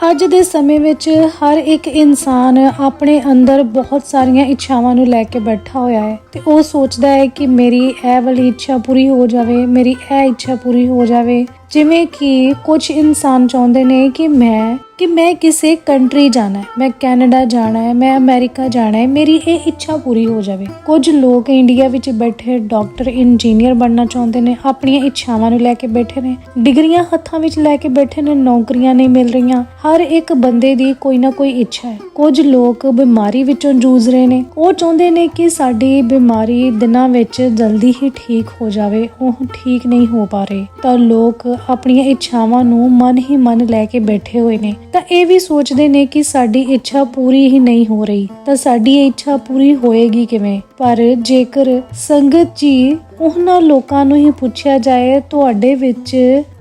ਅੱਜ ਦੇ ਸਮੇਂ ਵਿੱਚ ਹਰ ਇੱਕ ਇਨਸਾਨ ਆਪਣੇ ਅੰਦਰ ਬਹੁਤ ਸਾਰੀਆਂ ਇੱਛਾਵਾਂ ਨੂੰ ਲੈ ਕੇ ਬੈਠਾ ਹੋਇਆ ਹੈ। ਤੇ ਉਹ ਸੋਚਦਾ ਹੈ ਕਿ ਮੇਰੀ ਇਹ ਵਾਲੀ ਇੱਛਾ ਪੂਰੀ ਹੋ ਜਾਵੇ, ਮੇਰੀ ਇਹ ਇੱਛਾ ਪੂਰੀ ਹੋ ਜਾਵੇ। ਜਿਵੇਂ ਕਿ ਕੁਝ ਇਨਸਾਨ ਚਾਹੁੰਦੇ ਨੇ ਕਿ ਮੈਂ ਕਿ ਮੈਂ ਕਿਸੇ ਕੰਟਰੀ ਜਾਣਾ ਹੈ, ਮੈਂ ਕੈਨੇਡਾ ਜਾਣਾ ਹੈ, ਮੈਂ ਅਮਰੀਕਾ ਜਾਣਾ ਹੈ, ਮੇਰੀ ਇਹ ਇੱਛਾ ਪੂਰੀ ਹੋ ਜਾਵੇ। ਕੁਝ ਲੋਕ ਇੰਡੀਆ ਵਿੱਚ ਬੈਠੇ ਡਾਕਟਰ, ਇੰਜੀਨੀਅਰ ਬਣਨਾ ਚਾਹੁੰਦੇ ਨੇ, ਆਪਣੀਆਂ ਇੱਛਾਵਾਂ ਨੂੰ ਲੈ ਕੇ ਬੈਠੇ ਨੇ, ਡਿਗਰੀਆਂ ਹੱਥਾਂ ਵਿੱਚ ਲੈ ਕੇ ਬੈਠੇ ਨੇ, ਨੌਕਰੀਆਂ ਨਹੀਂ ਮਿਲ ਰਹੀਆਂ। ਹਰ ਇੱਕ ਬੰਦੇ ਦੀ ਕੋਈ ਨਾ ਕੋਈ ਇੱਛਾ ਹੈ। ਕੁਝ ਲੋਕ ਬਿਮਾਰੀ ਵਿੱਚੋਂ ਜੂਝ ਰਹੇ ਨੇ। ਉਹ ਚਾਹੁੰਦੇ ਨੇ ਕਿ ਸਾਡੀ ਬਿਮਾਰੀ ਦਿਨਾਂ ਵਿੱਚ ਜਲਦੀ ਹੀ ਠੀਕ ਹੋ ਜਾਵੇ, ਉਹ ਠੀਕ ਨਹੀਂ ਹੋ ਪਾ ਰਹੇ। ਤਾਂ ਲੋਕ ਆਪਣੀਆਂ ਇੱਛਾਵਾਂ ਨੂੰ ਮਨ ਹੀ ਮਨ ਲੈ ਕੇ ਬੈਠੇ ਹੋਏ ਨੇ। ਤਾਂ ਇਹ ਵੀ ਸੋਚਦੇ ਨੇ ਕਿ ਸਾਡੀ ਇੱਛਾ ਪੂਰੀ ਹੀ ਨਹੀਂ ਹੋ ਰਹੀ। ਤਾਂ ਸਾਡੀ ਇਹ ਇੱਛਾ ਪੂਰੀ ਹੋਏਗੀ ਕਿਵੇਂ? ਪਰ ਜੇਕਰ ਸੰਗਤ ਜੀ ਉਹਨਾਂ ਲੋਕਾਂ ਨੂੰ ਹੀ ਪੁੱਛਿਆ ਜਾਏ, ਤੁਹਾਡੇ ਵਿੱਚ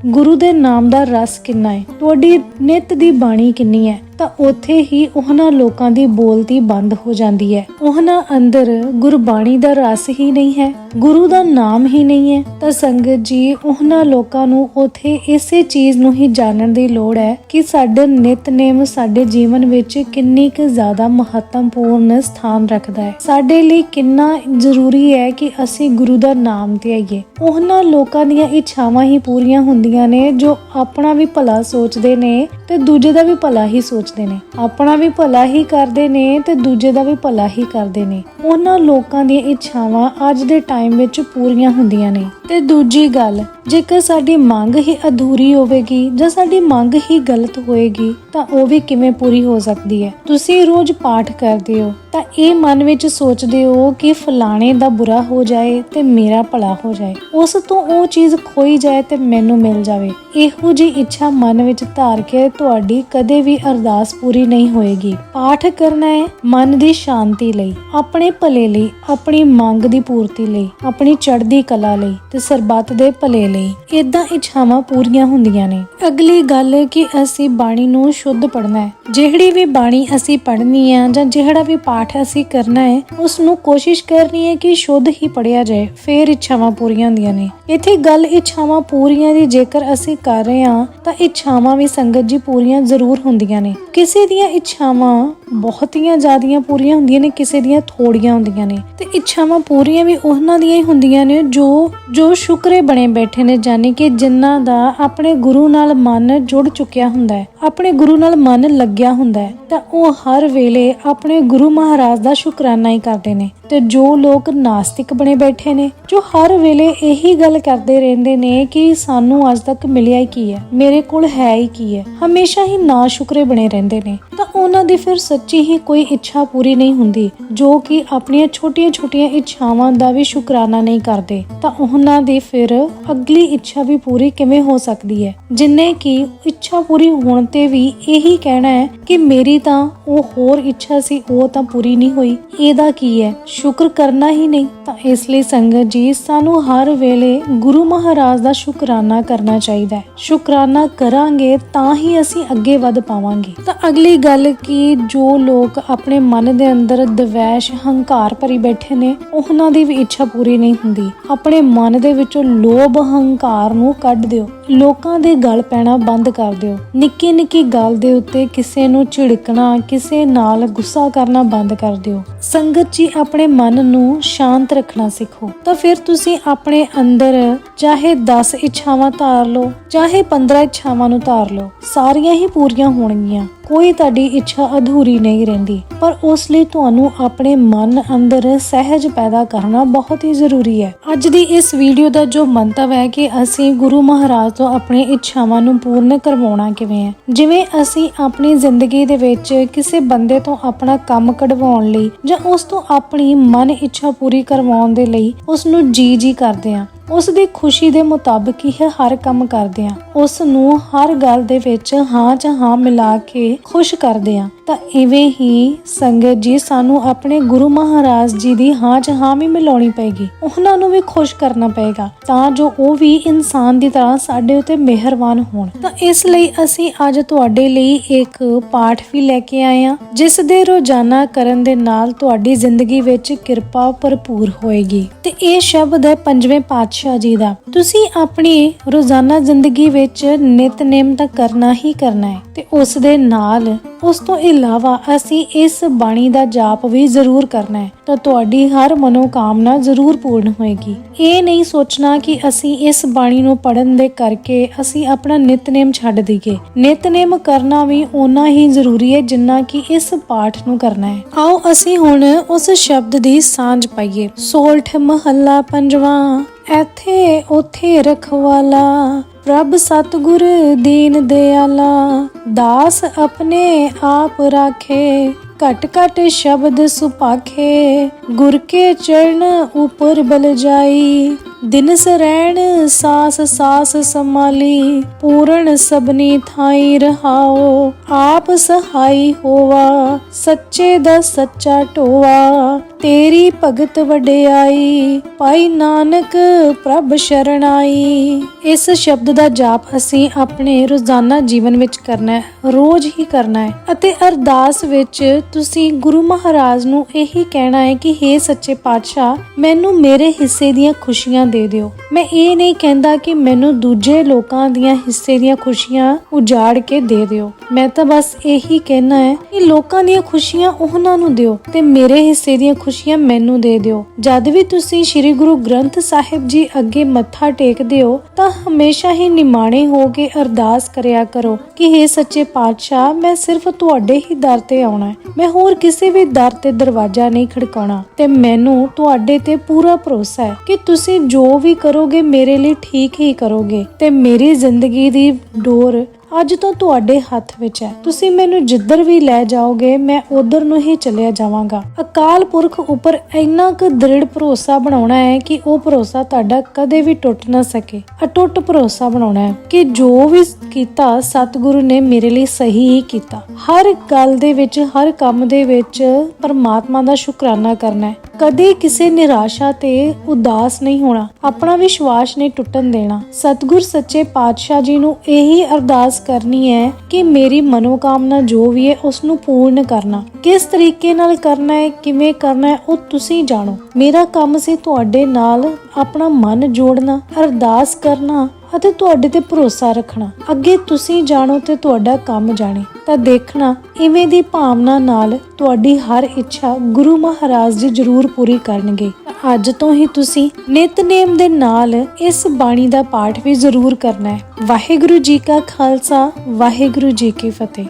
ਗੁਰੂ ਦੇ ਨਾਮ ਦਾ ਰਸ ਕਿੰਨਾ ਹੈ? ਤੁਹਾਡੀ ਨਿਤ ਦੀ ਬਾਣੀ ਕਿੰਨੀ ਹੈ? ਤਾਂ ਉੱਥੇ ਹੀ ਉਹਨਾਂ ਲੋਕਾਂ ਦੀ ਬੋਲਤੀ ਬੰਦ ਹੋ ਜਾਂਦੀ ਹੈ। ਉਹਨਾਂ ਅੰਦਰ ਗੁਰਬਾਣੀ ਦਾ ਰਸ ਹੀ ਨਹੀਂ ਹੈ, ਗੁਰੂ ਦਾ ਨਾਮ ਹੀ ਨਹੀਂ ਹੈ। ਤਾਂ ਸੰਗਤ ਜੀ, ਉਹਨਾਂ ਲੋਕਾਂ ਨੂੰ ਉੱਥੇ ਇਸੇ ਚੀਜ਼ ਨੂੰ ਹੀ ਜਾਣਨ ਦੀ ਲੋੜ ਹੈ ਕਿ ਸਾਡਾ ਨਿਤਨੇਮ ਸਾਡੇ ਜੀਵਨ ਵਿੱਚ ਕਿੰਨੀ ਕੁ ਜ਼ਿਆਦਾ ਮਹੱਤਵਪੂਰਨ ਸਥਾਨ ਰੱਖਦਾ ਹੈ। ਸਾਡੇ ਲਈ ਕਿੰਨਾ ਜ਼ਰੂਰੀ ਹੈ ਕਿ ਅਸੀਂ ਗੁਰੂ ਦਾ ਨਾਮ ਤੇ ਆਈਏ ਉਹਨਾਂ ਲੋਕਾਂ ਦੀਆਂ ਇੱਛਾਵਾਂ ਹੀ ਪੂਰੀਆਂ ਹੁੰਦੀਆਂ ਨੇ ਜੋ ਆਪਣਾ ਵੀ ਭਲਾ ਸੋਚਦੇ ਨੇ ਤੇ ਦੂਜੇ ਦਾ ਵੀ ਭਲਾ ਹੀ ਸੋਚ ਸੋਚਦੇ ਨੇ। ਆਪਣਾ ਵੀ ਭਲਾ ਹੀ ਕਰਦੇ ਨੇ ਤੇ ਦੂਜੇ ਦਾ ਵੀ ਭਲਾ ਹੀ ਕਰਦੇ ਨੇ। ਉਹਨਾਂ ਲੋਕਾਂ ਦੀਆਂ ਇੱਛਾਵਾਂ ਅੱਜ ਦੇ ਟਾਈਮ ਵਿੱਚ ਪੂਰੀਆਂ ਹੁੰਦੀਆਂ ਨੇ। ਤੇ ਦੂਜੀ ਗੱਲ, ਜੇਕਰ ਸਾਡੀ ਮੰਗ ਹੀ ਅਧੂਰੀ ਹੋਵੇਗੀ ਜਾਂ ਸਾਡੀ ਮੰਗ ਹੀ ਗਲਤ ਹੋਏਗੀ, ਤਾਂ ਉਹ ਵੀ ਕਿਵੇਂ ਪੂਰੀ ਹੋ ਸਕਦੀ ਹੈ? ਤੁਸੀਂ ਰੋਜ਼ ਪਾਠ ਕਰਦੇ ਹੋ। ਤਾਂ ਇਹ ਮਨ ਵਿੱਚ ਸੋਚਦੇ ਹੋ ਕਿ ਫਲਾਣੇ ਦਾ ਬੁਰਾ ਹੋ ਜਾਏ ਤੇ ਮੇਰਾ ਭਲਾ ਹੋ ਜਾਏ। ਉਸ ਤੋਂ ਉਹ ਚੀਜ਼ ਖੋਈ ਜਾਏ ਤੇ ਮੈਨੂੰ ਮਿਲ ਜਾਵੇ। ਇਹੋ ਜੀ ਇੱਛਾ ਮਨ ਵਿੱਚ ਧਾਰ ਕੇ ਤੁਹਾਡੀ ਕਦੇ ਵੀ ਅਰਦਾਸ ਪੂਰੀ ਨਹੀਂ ਹੋਏਗੀ। ਪਾਠ ਕਰਨਾ ਹੈ ਮਨ ਦੀ ਸ਼ਾਂਤੀ ਲਈ, ਆਪਣੇ ਭਲੇ ਲਈ, ਆਪਣੀ ਮੰਗ ਦੀ ਪੂਰਤੀ ਲਈ, ਆਪਣੀ ਚੜ੍ਹਦੀ ਕਲਾ ਲਈ ਤੇ ਸਰਬੱਤ ਦੇ ਭਲੇ ਲਈ। ਇਦਾਂ ਇੱਛਾਵਾਂ ਪੂਰੀਆਂ ਹੁੰਦੀਆਂ ਨੇ। ਅਗਲੀ ਗੱਲ ਕਿ ਅਸੀਂ ਬਾਣੀ ਨੂੰ ਸ਼ੁੱਧ ਪੜ੍ਹਨਾ ਹੈ। ਜਿਹੜੀ ਵੀ ਬਾਣੀ ਅਸੀਂ ਪੜ੍ਹਨੀ ਆ ਜਾਂ ਜਿਹੜਾ ਵੀ ਪਾਠ ਪਾਠ ਅਸੀਂ ਕਰਨਾ ਹੈ ਉਸ ਨੂੰ ਕੋਸ਼ਿਸ਼ ਕਰਨੀ ਹੈ ਕਿ ਸ਼ੁੱਧ ਹੀ ਪੜਿਆ ਜਾਏ, ਫੇਰ ਇੱਛਾਵਾਂ ਪੂਰੀਆਂ ਹੁੰਦੀਆਂ ਨੇ। ਇੱਥੇ ਗੱਲ ਇੱਛਾਵਾਂ ਪੂਰੀਆਂ ਦੀ ਜੇਕਰ ਅਸੀਂ ਕਰ ਰਹੇ ਹਾਂ, ਤਾਂ ਇੱਛਾਵਾਂ ਵੀ ਸੰਗਤ ਜੀ ਪੂਰੀਆਂ ਜ਼ਰੂਰ ਹੁੰਦੀਆਂ ਨੇ। ਕਿਸੇ ਦੀਆਂ ਇੱਛਾਵਾਂ ਬਹੁਤੀਆਂ ਜ਼ਿਆਦੀਆਂ ਪੂਰੀਆਂ ਹੁੰਦੀਆਂ ਨੇ, ਕਿਸੇ ਦੀਆਂ ਥੋੜੀਆਂ ਹੁੰਦੀਆਂ ਨੇ। ਤੇ ਇੱਛਾਵਾਂ ਪੂਰੀਆਂ ਵੀ ਉਹਨਾਂ ਦੀਆਂ ਹੀ ਹੁੰਦੀਆਂ ਨੇ, ਜੋ ਜੋ ਸ਼ੁਕਰੇ ਬਣੇ ਬੈਠੇ ਨੇ ਜਾਨੀ ਕਿ ਜਿਨ੍ਹਾਂ ਦਾ ਆਪਣੇ ਗੁਰੂ ਨਾਲ ਮਨ ਜੁੜ ਚੁੱਕਿਆ ਹੁੰਦਾ ਹੈ, ਆਪਣੇ ਗੁਰੂ ਨਾਲ ਮਨ ਲੱਗਿਆ ਹੁੰਦਾ ਹੈ, ਤਾਂ ਉਹ ਹਰ ਵੇਲੇ ਆਪਣੇ ਗੁਰੂ ਮਹਾਰਾਜ ਦਾ ਸ਼ੁਕਰਾਨਾ ਹੀ ਕਰਦੇ ਨੇ। ਤੇ ਜੋ ਲੋਕ ਨਾਸਤਿਕ ਬਣੇ ਬੈਠੇ ਨੇ, ਜੋ ਹਰ ਵੇਲੇ ਇਹੀ ਗੱਲ ਕਰਦੇ ਰਹਿੰਦੇ ਨੇ ਕਿ ਸਾਨੂੰ ਅੱਜ ਤੱਕ ਮਿਲਿਆ ਹੀ ਕੀ ਹੈ? ਮੇਰੇ ਕੋਲ ਹੈ ਹੀ ਕੀ ਹੈ? ਹਮੇਸ਼ਾ ਹੀ ਨਾ ਬਣੇ ਰਹਿੰਦੇ ਨੇ। ਤਾਂ ਉਹਨਾਂ ਦੀ ਫਿਰ ਸੱਚੀ ਹੀ ਕੋਈ ਇੱਛਾ ਪੂਰੀ ਨਹੀਂ ਹੁੰਦੀ, ਜੋ ਕਿ ਆਪਣੀਆਂ ਛੋਟੀਆਂ-ਛੋਟੀਆਂ ਇੱਛਾਵਾਂ ਦਾ ਵੀ ਸ਼ੁਕਰਾਨਾ ਨਹੀਂ ਕਰਦੇ। ਤਾਂ ਉਹਨਾਂ ਦੀ ਫਿਰ ਅਗਲੀ ਇੱਛਾ ਵੀ ਪੂਰੀ ਕਿਵੇਂ ਹੋ ਸਕਦੀ ਹੈ? ਜਿੰਨੇ ਕਿ ਇੱਛਾ ਪੂਰੀ ਹੋਣ ਤੇ ਵੀ ਇਹੀ ਕਹਿਣਾ ਹੈ ਕਿ ਮੇਰੀ ਤਾਂ ਉਹ ਹੋਰ ਇੱਛਾ ਸੀ, ਉਹ ਤਾਂ ਪੂਰੀ ਨਹੀਂ ਹੋਈ। ਇਹਦਾ ਕੀ ਹੈ? ਸ਼ੁਕਰ ਕਰਨਾ ਹੀ ਨਹੀਂ। ਤਾਂ ਇਸ ਲਈ ਸੰਗਤ ਜੀ, ਸਾਨੂੰ ਹਰ ਵੇਲੇ ਗੁਰੂ ਮਹਾਰਾਜ ਦਾ ਸ਼ੁਕਰਾਨਾ ਕਰਨਾ ਚਾਹੀਦਾ ਹੈ। ਸ਼ੁਕਰਾਨਾ ਕਰਾਂਗੇ ਤਾਂ ਹੀ ਅਸੀਂ ਅੱਗੇ ਵੱਧ ਪਾਵਾਂਗੇ। ਤਾਂ ਅਗਲੀ ਗੱਲ ਕਿ ਜੋ ਲੋਕ ਆਪਣੇ ਮਨ ਦੇ ਅੰਦਰ ਦਵੈਸ਼, ਹੰਕਾਰ ਭਰੀ ਬੈਠੇ ਨੇ, ਉਹਨਾਂ ਦੀ ਵੀ ਇੱਛਾ ਪੂਰੀ ਨਹੀਂ ਹੁੰਦੀ। ਆਪਣੇ ਮਨ ਦੇ ਵਿੱਚੋਂ ਲੋਭ, ਹੰਕਾਰ ਨੂੰ ਕੱਢ ਦਿਓ। ਲੋਕਾਂ ਦੇ ਗਲ ਪੈਣਾ ਬੰਦ ਕਰ ਦਿਓ। ਨਿੱਕੀ ਨਿੱਕੀ ਗੱਲ ਦੇ ਉੱਤੇ ਕਿਸੇ ਨੂੰ ਝਿੜਕਣਾ, ਕਿਸੇ ਨਾਲ ਗੁੱਸਾ ਕਰਨਾ ਬੰਦ ਕਰ ਦਿਓ। ਸੰਗਤ ਜੀ ਆਪਣੇ ਮਨ ਨੂੰ ਸ਼ਾਂਤ ਰੱਖਣਾ ਸਿੱਖੋ। ਤਾਂ ਫਿਰ ਤੁਸੀਂ ਆਪਣੇ ਅੰਦਰ ਚਾਹੇ 10 ਇੱਛਾਵਾਂ ਧਾਰ ਲਓ, ਚਾਹੇ 15 ਇੱਛਾਵਾਂ ਨੂੰ ਧਾਰ ਲਓ, ਸਾਰੀਆਂ ਹੀ ਪੂਰੀਆਂ ਹੋਣਗੀਆਂ। ਕੋਈ ਤੁਹਾਡੀ ਇੱਛਾ ਅਧੂਰੀ ਨਹੀਂ ਰਹਿੰਦੀ, ਪਰ ਉਸ ਲਈ ਤੁਹਾਨੂੰ ਆਪਣੇ ਮਨ ਅੰਦਰ ਸਹਿਜ ਪੈਦਾ ਕਰਨਾ ਬਹੁਤ ਹੀ ਜ਼ਰੂਰੀ ਹੈ। ਅੱਜ ਦੀ ਇਸ ਵੀਡੀਓ ਦਾ ਜੋ ਮੰਤਵ ਹੈ ਕਿ ਅਸੀਂ ਗੁਰੂ ਮਹਾਰਾਜ ਤੋਂ ਆਪਣੀ ਇੱਛਾਵਾਂ ਨੂੰ ਪੂਰਨ ਕਰਵਾਉਣਾ ਕਿਵੇਂ ਹੈ? ਜਿਵੇਂ ਅਸੀਂ ਆਪਣੀ ਜ਼ਿੰਦਗੀ ਦੇ ਵਿੱਚ ਕਿਸੇ ਬੰਦੇ ਤੋਂ ਆਪਣਾ ਕੰਮ ਕਢਵਾਉਣ ਲਈ ਜਾਂ ਉਸ ਤੋਂ ਆਪਣੀ ਮਨ ਇੱਛਾ ਪੂਰੀ ਕਰਵਾਉਣ ਦੇ ਲਈ ਉਸ ਨੂੰ ਜੀ ਜੀ ਕਰਦੇ ਹਾਂ ਉਸ ਦੀ ਖੁਸ਼ੀ ਦੇ ਮੁਤਾਬਕ ਹੀ ਹਰ ਕੰਮ ਕਰਦੇ ਆ ਉਸ ਨੂੰ ਹਰ ਗੱਲ ਦੇ ਵਿੱਚ ਹਾਂ ਚ ਹਾਂ ਮਿਲਾ ਕੇ ਖੁਸ਼ ਕਰਦੇ ਆ ਤਾਂ ਇਵੇਂ ਹੀ ਸੰਗਤ ਜੀ ਸਾਨੂੰ ਆਪਣੇ ਗੁਰੂ ਮਹਾਰਾਜ ਜੀ ਦੀ ਹਾਂ ਚ ਹਾਂ ਵੀ ਮਿਲਾਉਣੀ ਪਏਗੀ। ਉਹਨਾਂ ਨੂੰ ਵੀ ਖੁਸ਼ ਕਰਨਾ ਪਏਗਾ ਤਾਂ ਜੋ ਉਹ ਵੀ ਇਨਸਾਨ ਦੀ ਤਰ੍ਹਾਂ ਸਾਡੇ ਉੱਤੇ ਮਿਹਰਬਾਨ ਹੋਣ। ਤਾਂ ਇਸ ਲਈ ਅਸੀਂ ਅੱਜ ਤੁਹਾਡੇ ਲਈ ਇੱਕ ਪਾਠ ਵੀ ਲੈ ਕੇ ਆਏ ਆ ਜਿਸ ਦੇ ਰੋਜ਼ਾਨਾ ਕਰਨ ਦੇ ਨਾਲ ਤੁਹਾਡੀ ਜ਼ਿੰਦਗੀ ਵਿੱਚ ਕਿਰਪਾ ਭਰਪੂਰ ਹੋਏਗੀ। ਤੇ ਇਹ ਸ਼ਬਦ ਹੈ ਪੰਜਵੇਂ ਪਾਤਸ਼ਾਹ ਜੀ ਦਾ। ਤੁਸੀਂ ਆਪਣੀ ਰੋਜ਼ਾਨਾ ਜ਼ਿੰਦਗੀ ਵਿੱਚ ਨਿਤਨੇਮ ਤਾਂ ਕਰਨਾ ਹੀ ਕਰਨਾ ਹੈ ਤੇ ਉਸ ਦੇ ਨਾਲ ਉਸ ਤੋਂ ਇਲਾਵਾ ਅਸੀਂ ਇਸ ਬਾਣੀ ਦਾ ਜਾਪ ਵੀ ਜ਼ਰੂਰ ਕਰਨਾ ਹੈ ਤਾਂ ਤੁਹਾਡੀ ਹਰ ਮਨੋਕਾਮਨਾ ਜ਼ਰੂਰ ਪੂਰਨ ਹੋਏਗੀ। ਇਹ ਨਹੀਂ ਸੋਚਣਾ ਕਿ ਅਸੀਂ ਇਸ ਬਾਣੀ ਨੂੰ ਪੜਨ ਦੇ ਕਰਕੇ ਅਸੀਂ ਆਪਣਾ ਨਿਤਨੇਮ ਛੱਡ ਦਈਏ। ਨਿਤਨੇਮ ਕਰਨਾ ਵੀ ਓਨਾ ਹੀ ਜ਼ਰੂਰੀ ਹੈ ਜਿੰਨਾ ਕਿ ਇਸ ਪਾਠ ਨੂੰ ਕਰਨਾ ਹੈ। ਆਓ ਅਸੀਂ ਹੁਣ ਉਸ ਸ਼ਬਦ ਦੀ ਸਾਂਝ ਪਾਈਏ। ਸੋਲਠ ਮਹੱਲਾ ਪੰਜਵਾਂ। ਇੱਥੇ ਉਥੇ ਰਖਵਾਲਾ, ਪ੍ਰਭ ਸਤਗੁਰ ਦੀਨ ਦਿਆਲਾ, ਦਾਸ ਆਪਣੇ ਆਪ ਰਾਖੇ, ਘਟ ਘਟ ਸ਼ਬਦ ਸੁਪਾਖੇ, ਗੁਰ ਕੇ ਚਰਨ ਉਪਰ ਬਲ ਜਾਈ ਦਿਨ ਸਰੈਣ ਸਾਸ ਸਾਸ ਸਮਾਲੀ ਪੂਰਨ ਸਬਨੀ ਥਾਈ ਰਹਾਓ, ਆਪ ਸਹਾਈ ਹੋਵਾ, ਸੱਚੇ ਦਾ ਸੱਚਾ ਢੋਵਾ। ਤੇਰੀ ਭਗਤ ਵਡਿਆਈ ਪਾਈ ਨਾਨਕ ਪ੍ਰਭ ਸ਼ਰਣਾਈ। ਇਸ ਸ਼ਬਦ ਦਾ ਜਾਪ ਅਸੀਂ ਆਪਣੇ ਰੋਜ਼ਾਨਾ ਜੀਵਨ ਵਿੱਚ ਕਰਨਾ ਹੈ, ਰੋਜ਼ ਹੀ ਕਰਨਾ ਹੈ। ਅਤੇ ਅਰਦਾਸ ਵਿੱਚ ਤੁਸੀਂ ਗੁਰੂ ਮਹਾਰਾਜ ਨੂੰ ਇਹੀ ਕਹਿਣਾ ਹੈ ਕਿ हे ਸੱਚੇ ਪਾਤਸ਼ਾਹ, ਮੈਨੂੰ ਮੇਰੇ ਹਿੱਸੇ ਦੀਆਂ ਖੁਸ਼ੀਆਂ ਦੇ ਦਿਓ। ਮੈਂ ਇਹ ਨਹੀਂ ਕਹਿੰਦਾ ਕਿ ਮੈਨੂੰ ਦੂਜੇ ਲੋਕਾਂ ਦੀਆਂ ਹਿੱਸੇ ਦੀਆਂ ਖੁਸ਼ੀਆਂ ਉਜਾੜ ਕੇ ਦੇ ਦਿਓ। ਮੈਂ ਤਾਂ ਬਸ ਇਹੀ ਕਹਿਣਾ ਹੈ ਕਿ ਲੋਕਾਂ ਦੀਆਂ ਖੁਸ਼ੀਆਂ ਉਹਨਾਂ ਨੂੰ ਦਿਓ ਤੇ ਮੇਰੇ ਹਿੱਸੇ ਦੀਆਂ ਖੁਸ਼ੀਆਂ ਮੈਨੂੰ ਦੇ ਦਿਓ। ਜਦ ਵੀ ਤੁਸੀਂ ਸ੍ਰੀ ਗੁਰੂ ਗ੍ਰੰਥ ਸਾਹਿਬ ਜੀ ਅੱਗੇ ਮੱਥਾ ਟੇਕਦੇ ਹੋ, ਤਾਂ ਹਮੇਸ਼ਾ ਹੀ ਨਿਮਾਣੇ ਹੋ ਕੇ ਅਰਦਾਸ ਕਰਿਆ ਕਰੋ ਕਿ हे ਸੱਚੇ ਪਾਤਸ਼ਾਹ, ਮੈਂ ਸਿਰਫ ਤੁਹਾਡੇ ਹੀ ਦਰ ਤੇ ਆਉਣਾ ਮੈਂ ਹੋਰ ਕਿਸੇ ਵੀ ਦਰ ਤੇ ਦਰਵਾਜ਼ਾ ਨਹੀਂ ਖੜਕਾਉਣਾ ਤੇ ਮੈਨੂੰ ਤੁਹਾਡੇ ਤੇ ਪੂਰਾ ਭਰੋਸਾ ਹੈ ਕਿ ਤੁਸੀਂ ਜੋ ਵੀ ਕਰੋਗੇ, ਮੇਰੇ ਲਈ ਠੀਕ ਹੀ ਕਰੋਗੇ। ਤੇ ਮੇਰੀ ਜ਼ਿੰਦਗੀ ਦੀ ਡੋਰ ਅੱਜ ਤੋਂ ਤੁਹਾਡੇ ਹੱਥ ਵਿੱਚ ਹੈ। ਤੁਸੀਂ ਮੈਨੂੰ ਜਿੱਧਰ ਵੀ ਲੈ ਜਾਓਗੇ, ਮੈਂ ਉਧਰ ਨੂੰ ਹੀ ਚੱਲਿਆ ਜਾਵਾਂਗਾ। ਅਕਾਲ ਪੁਰਖ ਉੱਪਰ ਇੰਨਾ ਕੁ ਦ੍ਰਿੜ ਭਰੋਸਾ ਬਣਾਉਣਾ ਹੈ ਕਿ ਉਹ ਭਰੋਸਾ ਤੁਹਾਡਾ ਕਦੇ ਵੀ ਟੁੱਟ ਨਾ ਸਕੇ। ਅਟੁੱਟ ਭਰੋਸਾ ਬਣਾਉਣਾ ਹੈ ਕਿ ਜੋ ਵੀ ਕੀਤਾ, ਸਤਿਗੁਰੂ ਨੇ ਮੇਰੇ ਲਈ ਸਹੀ ਹੀ ਕੀਤਾ। ਹਰ ਗੱਲ ਦੇ ਵਿੱਚ, ਹਰ ਕੰਮ ਦੇ ਵਿੱਚ ਪਰਮਾਤਮਾ ਦਾ ਸ਼ੁਕਰਾਨਾ ਕਰਨਾ ਹੈ। ਕਦੇ ਕਿਸੇ ਨਿਰਾਸ਼ਾ ਤੇ ਉਦਾਸ ਨਹੀਂ ਹੋਣਾ। ਆਪਣਾ ਵਿਸ਼ਵਾਸ ਨਹੀਂ ਟੁੱਟਣ ਦੇਣਾ। ਸਤਿਗੁਰ ਸੱਚੇ ਪਾਤਸ਼ਾਹ ਜੀ ਨੂੰ ਇਹੀ ਅਰਦਾਸ ਕਰਨੀ ਹੈ ਕਿ ਮੇਰੀ ਮਨੋਕਾਮਨਾ ਜੋ ਵੀ ਹੈ ਉਸ ਨੂੰ ਪੂਰਨ ਕਰਨਾ। ਕਿਸ ਤਰੀਕੇ ਨਾਲ ਕਰਨਾ ਹੈ, ਕਿਵੇਂ ਕਰਨਾ ਹੈ, ਉਹ ਤੁਸੀਂ ਜਾਣੋ। ਮੇਰਾ ਕੰਮ ਸੀ ਤੁਹਾਡੇ ਨਾਲ ਆਪਣਾ ਮਨ ਜੋੜਨਾ, ਅਰਦਾਸ ਕਰਨਾ ਅਤੇ ਤੁਹਾਡੇ ਤੇ ਭਰੋਸਾ ਰੱਖਣਾ। ਅੱਗੇ ਤੁਸੀਂ ਜਾਣੋ ਤੇ ਤੁਹਾਡਾ ਕੰਮ ਜਾਣੇ। ਤਾਂ ਦੇਖਣਾ, ਇਵੇਂ ਦੀ ਭਾਵਨਾ ਨਾਲ ਤੁਹਾਡੀ ਹਰ ਇੱਛਾ ਗੁਰੂ ਮਹਾਰਾਜ ਜੀ ਜ਼ਰੂਰ ਪੂਰੀ ਕਰਨਗੇ। ਅੱਜ ਤੋਂ ਹੀ ਤੁਸੀਂ ਨਿਤਨੇਮ ਦੇ ਨਾਲ ਇਸ ਬਾਣੀ ਦਾ ਪਾਠ ਵੀ ਜ਼ਰੂਰ ਕਰਨਾ ਹੈ। ਵਾਹਿਗੁਰੂ ਜੀ ਕਾ ਖਾਲਸਾ, ਵਾਹਿਗੁਰੂ ਜੀ ਕੀ ਫਤਿਹ।